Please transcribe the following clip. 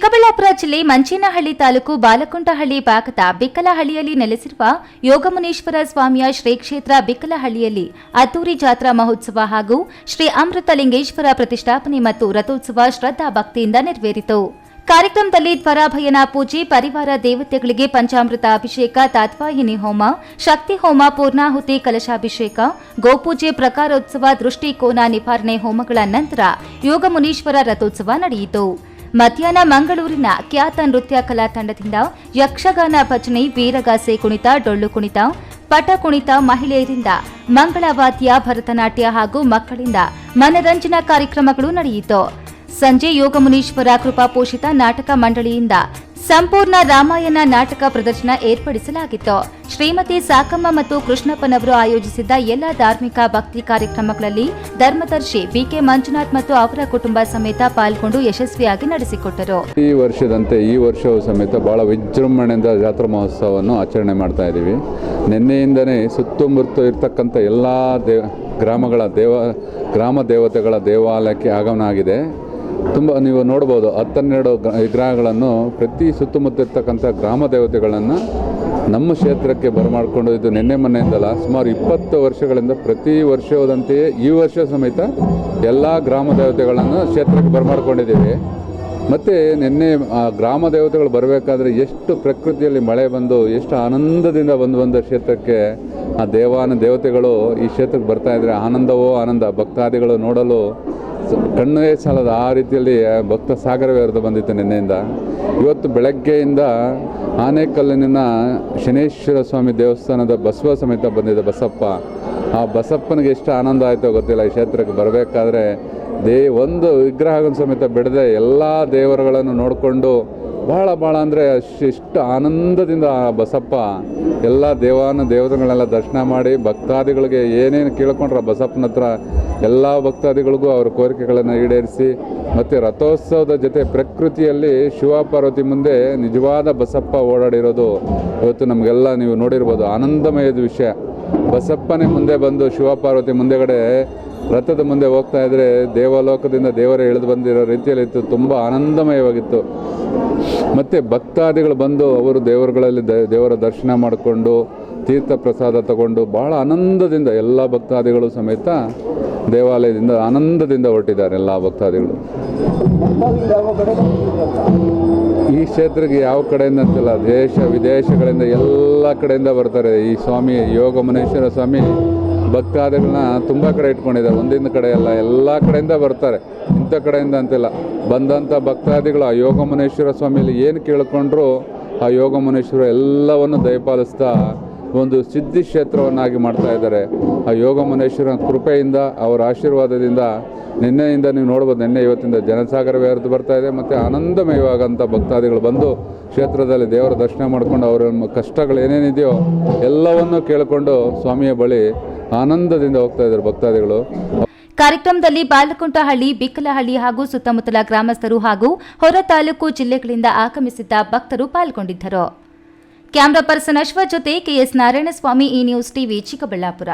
ಚಿಕ್ಕಬಳ್ಳಾಪುರ ಜಿಲ್ಲೆ ಮಂಚೇನಹಳ್ಳಿ ತಾಲೂಕು ಬಾಲಕುಂಟಹಳ್ಳಿ ಭಾಗದ ಬಿಕ್ಕಲಹಳ್ಳಿಯಲ್ಲಿ ನೆಲೆಸಿರುವ ಯೋಗಮುನೀಶ್ವರ ಸ್ವಾಮಿಯ ಶ್ರೀ ಕ್ಷೇತ್ರ ಬಿಕ್ಕಲಹಳ್ಳಿಯಲ್ಲಿ ಅದ್ದೂರಿ ಜಾತ್ರಾ ಮಹೋತ್ಸವ ಹಾಗೂ ಶ್ರೀ ಅಮೃತಲಿಂಗೇಶ್ವರ ಪ್ರತಿಷ್ಠಾಪನೆ ಮತ್ತು ರಥೋತ್ಸವ ಶ್ರದ್ಧಾ ಭಕ್ತಿಯಿಂದ ನೆರವೇರಿತು. ಕಾರ್ಯಕ್ರಮದಲ್ಲಿ ದ್ವರಾಭಯನ ಪೂಜೆ, ಪರಿವಾರ ದೇವತೆಗಳಿಗೆ ಪಂಚಾಮೃತ ಅಭಿಷೇಕ ತಾತ್ವಾಹಿನಿ ಹೋಮ, ಶಕ್ತಿ ಹೋಮ, ಪೂರ್ಣಾಹುತಿ, ಕಲಶಾಭಿಷೇಕ, ಗೋಪೂಜೆ, ಪ್ರಕಾರೋತ್ಸವ, ದೃಷ್ಟಿಕೋನ ನಿವಾರಣೆ ಹೋಮಗಳ ನಂತರ ಯೋಗಮುನೀಶ್ವರ ರಥೋತ್ಸವ ನಡೆಯಿತು. ಮಧ್ಯಾಹ್ನ ಮಂಗಳೂರಿನ ಖ್ಯಾತ ನೃತ್ಯ ಕಲಾ ತಂಡದಿಂದ ಯಕ್ಷಗಾನ ಭಜನೆ ವೀರಗಾಸೆ ಕುಣಿತ, ಡೊಳ್ಳು ಕುಣಿತ, ಪಟ ಕುಣಿತ ಮಹಿಳೆಯರಿಂದ ಮಂಗಳವಾದ್ಯ, ಭರತನಾಟ್ಯ ಹಾಗೂ ಮಕ್ಕಳಿಂದ ಮನರಂಜನಾ ಕಾರ್ಯಕ್ರಮಗಳು ನಡೆಯಿತು. ಸಂಜೆ ಯೋಗಮುನೀಶ್ವರ ಕೃಪಾಪೋಷಿತ ನಾಟಕ ಮಂಡಳಿಯಿಂದ ಸಂಪೂರ್ಣ ರಾಮಾಯಣ ನಾಟಕ ಪ್ರದರ್ಶನ ಏರ್ಪಡಿಸಲಾಗಿತ್ತು. ಶ್ರೀಮತಿ ಸಾಕಮ್ಮ ಮತ್ತು ಕೃಷ್ಣಪ್ಪನವರು ಆಯೋಜಿಸಿದ್ದ ಎಲ್ಲ ಧಾರ್ಮಿಕ ಭಕ್ತಿ ಕಾರ್ಯಕ್ರಮಗಳಲ್ಲಿ ಧರ್ಮದರ್ಶಿ ಬಿಕೆ ಮಂಜುನಾಥ್ ಮತ್ತು ಅವರ ಕುಟುಂಬ ಸಮೇತ ಪಾಲ್ಗೊಂಡು ಯಶಸ್ವಿಯಾಗಿ ನಡೆಸಿಕೊಟ್ಟರು. ಈ ವರ್ಷದಂತೆ ಈ ವರ್ಷವೂ ಸಮೇತ ಬಹಳ ವಿಜೃಂಭಣೆಯಿಂದ ಜಾತ್ರಾ ಮಹೋತ್ಸವವನ್ನು ಆಚರಣೆ ಮಾಡ್ತಾ ಇದ್ದೀವಿ. ನಿನ್ನೆಯಿಂದನೇ ಸುತ್ತಮುತ್ತ ಇರತಕ್ಕಂಥ ಎಲ್ಲ ದೇವ ಗ್ರಾಮಗಳ ದೇವ, ಗ್ರಾಮ ದೇವತೆಗಳ ದೇವಾಲಯಕ್ಕೆ ಆಗಮನ ಆಗಿದೆ. ತುಂಬ ನೀವು ನೋಡ್ಬೋದು ಹತ್ತನ್ನೆರಡು ಗ್ರ- ವಿಗ್ರಹಗಳನ್ನು ಪ್ರತಿ ಸುತ್ತಮುತ್ತ ಇರ್ತಕ್ಕಂಥ ಗ್ರಾಮ ದೇವತೆಗಳನ್ನು ನಮ್ಮ ಕ್ಷೇತ್ರಕ್ಕೆ ಬರಮಾಡಿಕೊಂಡು ಇದು ನಿನ್ನೆ ಮೊನ್ನೆಯಿಂದಲ್ಲ ಸುಮಾರು ಇಪ್ಪತ್ತು ವರ್ಷಗಳಿಂದ ಪ್ರತಿ ವರ್ಷದಂತೆಯೇ ಈ ವರ್ಷ ಸಮೇತ ಎಲ್ಲ ಗ್ರಾಮ ದೇವತೆಗಳನ್ನು ಕ್ಷೇತ್ರಕ್ಕೆ ಬರಮಾಡ್ಕೊಂಡಿದ್ದೀವಿ. ಮತ್ತು ನಿನ್ನೆ ಗ್ರಾಮ ದೇವತೆಗಳು ಬರಬೇಕಾದ್ರೆ ಎಷ್ಟು ಪ್ರಕೃತಿಯಲ್ಲಿ ಮಳೆ ಬಂದು, ಎಷ್ಟು ಆನಂದದಿಂದ ಬಂದು ಬಂದ ಕ್ಷೇತ್ರಕ್ಕೆ ಆ ದೇವಾನ ದೇವತೆಗಳು ಈ ಕ್ಷೇತ್ರಕ್ಕೆ ಬರ್ತಾ ಇದ್ರೆ ಆನಂದವೋ ಆನಂದ, ಭಕ್ತಾದಿಗಳು ನೋಡಲು ಕಣ್ಣೇ ಸಾಲದ ಆ ರೀತಿಯಲ್ಲಿ ಭಕ್ತ ಸಾಗರವೇ ಹರಿದು ಬಂದಿತ್ತು ನಿನ್ನೆಯಿಂದ. ಇವತ್ತು ಬೆಳಗ್ಗೆಯಿಂದ ಆನೆಕಲ್ಲಿನ ಶನೇಶ್ವರ ಸ್ವಾಮಿ ದೇವಸ್ಥಾನದ ಬಸವ ಸಮೇತ ಬಂದಿದೆ ಬಸಪ್ಪ. ಆ ಬಸಪ್ಪನಿಗೆ ಎಷ್ಟು ಆನಂದ ಆಯಿತೋ ಗೊತ್ತಿಲ್ಲ, ಈ ಕ್ಷೇತ್ರಕ್ಕೆ ಬರಬೇಕಾದ್ರೆ ದೇ, ಒಂದು ವಿಗ್ರಹವನ್ನು ಸಮೇತ ಬಿಡದೆ ಎಲ್ಲ ದೇವರುಗಳನ್ನು ನೋಡಿಕೊಂಡು ಬಹಳ ಭಾಳ ಅಂದರೆ ಇಷ್ಟು ಆನಂದದಿಂದ ಆ ಬಸಪ್ಪ ಎಲ್ಲ ದೇವಾನ ದೇವತೆಗಳನ್ನೆಲ್ಲ ದರ್ಶನ ಮಾಡಿ ಭಕ್ತಾದಿಗಳಿಗೆ ಏನೇನು ಕೇಳ್ಕೊಂಡ್ರೆ ಬಸಪ್ಪನ ಹತ್ರ ಎಲ್ಲ ಭಕ್ತಾದಿಗಳಿಗೂ ಅವರ ಕೋರಿಕೆಗಳನ್ನು ಈಡೇರಿಸಿ ಮತ್ತು ರಥೋತ್ಸವದ ಜೊತೆ ಪ್ರಕೃತಿಯಲ್ಲಿ ಶಿವ ಪಾರ್ವತಿ ಮುಂದೆ ನಿಜವಾದ ಬಸಪ್ಪ ಓಡಾಡಿರೋದು ಇವತ್ತು ನಮಗೆಲ್ಲ ನೀವು ನೋಡಿರ್ಬೋದು. ಆನಂದಮಯದ ವಿಷಯ. ಬಸಪ್ಪನೇ ಮುಂದೆ ಬಂದು ಶಿವ ಪಾರ್ವತಿ ಮುಂದೆಗಡೆ ರಥದ ಮುಂದೆ ಹೋಗ್ತಾ ಇದ್ದರೆ ದೇವಲೋಕದಿಂದ ದೇವರೇ ಇಳಿದು ಬಂದಿರೋ ರೀತಿಯಲ್ಲಿ ಇತ್ತು. ತುಂಬ ಆನಂದಮಯವಾಗಿತ್ತು. ಮತ್ತು ಭಕ್ತಾದಿಗಳು ಬಂದು ಅವರು ದೇವರುಗಳಲ್ಲಿ ದೇವರ ದರ್ಶನ ಮಾಡಿಕೊಂಡು ತೀರ್ಥ ಪ್ರಸಾದ ತಗೊಂಡು ಭಾಳ ಆನಂದದಿಂದ ಎಲ್ಲ ಭಕ್ತಾದಿಗಳು ಸಮೇತ ದೇವಾಲಯದಿಂದ ಆನಂದದಿಂದ ಹೊರಟಿದ್ದಾರೆ ಎಲ್ಲ ಭಕ್ತಾದಿಗಳು. ಈ ಕ್ಷೇತ್ರಕ್ಕೆ ಯಾವ ಕಡೆಯಿಂದ ಅಂತಿಲ್ಲ, ದೇಶ ವಿದೇಶಗಳಿಂದ ಎಲ್ಲ ಕಡೆಯಿಂದ ಬರ್ತಾರೆ. ಈ ಸ್ವಾಮಿ ಯೋಗ ಮುನೇಶ್ವರ ಸ್ವಾಮಿ ಭಕ್ತಾದಿಗಳನ್ನ ತುಂಬ ಕಡೆ ಇಟ್ಕೊಂಡಿದ್ದಾರೆ. ಒಂದಿನ ಕಡೆ ಅಲ್ಲ, ಎಲ್ಲ ಕಡೆಯಿಂದ ಬರ್ತಾರೆ. ಇಂಥ ಕಡೆಯಿಂದ ಅಂತಿಲ್ಲ. ಬಂದಂಥ ಭಕ್ತಾದಿಗಳು ಆ ಯೋಗ ಮುನೇಶ್ವರ ಸ್ವಾಮಿಯಲ್ಲಿ ಏನು ಕೇಳಿಕೊಂಡ್ರು, ಆ ಯೋಗ ಮುನೇಶ್ವರ ಎಲ್ಲವನ್ನು ದಯಪಾಲಿಸ್ತಾ ಒಂದು ಸಿದ್ಧಿ ಕ್ಷೇತ್ರವನ್ನಾಗಿ ಮಾಡ್ತಾ ಇದ್ದಾರೆ. ಆ ಯೋಗ ಮುನೇಶ್ವರನ ಕೃಪೆಯಿಂದ, ಅವರ ಆಶೀರ್ವಾದದಿಂದ ನಿನ್ನೆಯಿಂದ ನೀವು ನೋಡ್ಬೋದು, ನಿನ್ನೆ ಇವತ್ತಿಂದ ಜನಸಾಗರವೇ ಹರಿದು ಬರ್ತಾ ಇದೆ ಮತ್ತು ಆನಂದಮಯವಾಗಂಥ ಭಕ್ತಾದಿಗಳು ಬಂದು ಕ್ಷೇತ್ರದಲ್ಲಿ ದೇವರ ದರ್ಶನ ಮಾಡ್ಕೊಂಡು ಅವರ ಕಷ್ಟಗಳು ಏನೇನಿದೆಯೋ ಎಲ್ಲವನ್ನು ಕೇಳಿಕೊಂಡು ಸ್ವಾಮಿಯ ಬಳಿ ಆನಂದದಿಂದ ಹೋಗ್ತಾ ಇದ್ದಾರೆ ಭಕ್ತಾದಿಗಳು. ಕಾರ್ಯಕ್ರಮದಲ್ಲಿ ಬಾಲಕುಂಟಹಳ್ಳಿ, ಬಿಕ್ಕಲಹಳ್ಳಿ ಹಾಗೂ ಸುತ್ತಮುತ್ತಲ ಗ್ರಾಮಸ್ಥರು ಹಾಗೂ ಹೊರ ತಾಲೂಕು ಜಿಲ್ಲೆಗಳಿಂದ ಆಗಮಿಸಿದ್ದ ಭಕ್ತರು ಪಾಲ್ಗೊಂಡಿದ್ದರು. ಕ್ಯಾಮರಾ ಪರ್ಸನ್ ಅಶ್ವ ಜೊತೆ ಕೆಎಸ್ ನಾರಾಯಣಸ್ವಾಮಿ ಈ ನ್ಯೂಸ್ ಟಿವಿ ಚಿಕ್ಕಬಳ್ಳಾಪುರ.